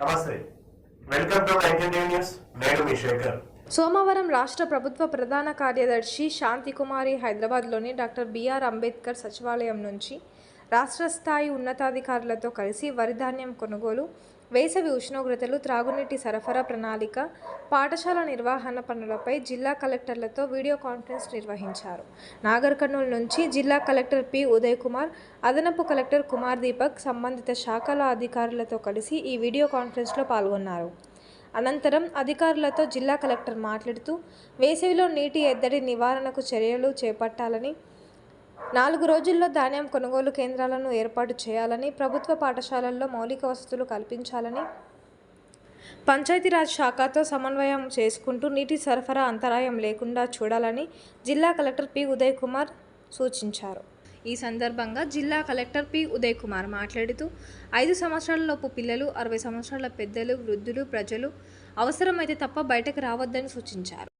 నమస్తే. Welcome to news. నేను మీ శేఖర్. సోమవారం రాష్ట్ర ప్రభుత్వ ప్రధాన కార్యదర్శి శాంతికుమారి హైదరాబాద్లోని డాక్టర్ బిఆర్ అంబేద్కర్ సచివాలయం నుంచి రాష్ట్ర స్థాయి ఉన్నతాధికారులతో కలిసి వరి ధాన్యం కొనుగోలు వేసవి ఉష్ణోగ్రతలు త్రాగునీటి సరఫరా ప్రణాళిక పాఠశాల నిర్వహణ పనులపై జిల్లా కలెక్టర్లతో వీడియో కాన్ఫరెన్స్ నిర్వహించారు. నాగర్ కర్నూలు నుంచి జిల్లా కలెక్టర్ పి. ఉదయ్ కుమార్ అదనపు కలెక్టర్ కుమార్ దీపక్ సంబంధిత శాఖల అధికారులతో కలిసి ఈ వీడియో కాన్ఫరెన్స్లో పాల్గొన్నారు. అనంతరం అధికారులతో జిల్లా కలెక్టర్ మాట్లాడుతూ వేసవిలో నీటి ఎద్దడి నివారణకు చర్యలు చేపట్టాలని నాలుగు రోజుల్లో ధాన్యం కొనుగోలు కేంద్రాలను ఏర్పాటు చేయాలని ప్రభుత్వ పాఠశాలల్లో మౌలిక వసతులు కల్పించాలని పంచాయతీరాజ్ శాఖతో సమన్వయం చేసుకుంటూ నీటి సరఫరా అంతరాయం లేకుండా చూడాలని జిల్లా కలెక్టర్ పి. ఉదయ్ కుమార్ సూచించారు. ఈ సందర్భంగా జిల్లా కలెక్టర్ పి. ఉదయ్ కుమార్ మాట్లాడుతూ ఐదు సంవత్సరాలలోపు పిల్లలు అరవై సంవత్సరాల పెద్దలు వృద్ధులు ప్రజలు అవసరమైతే తప్ప బయటకు రావద్దని సూచించారు.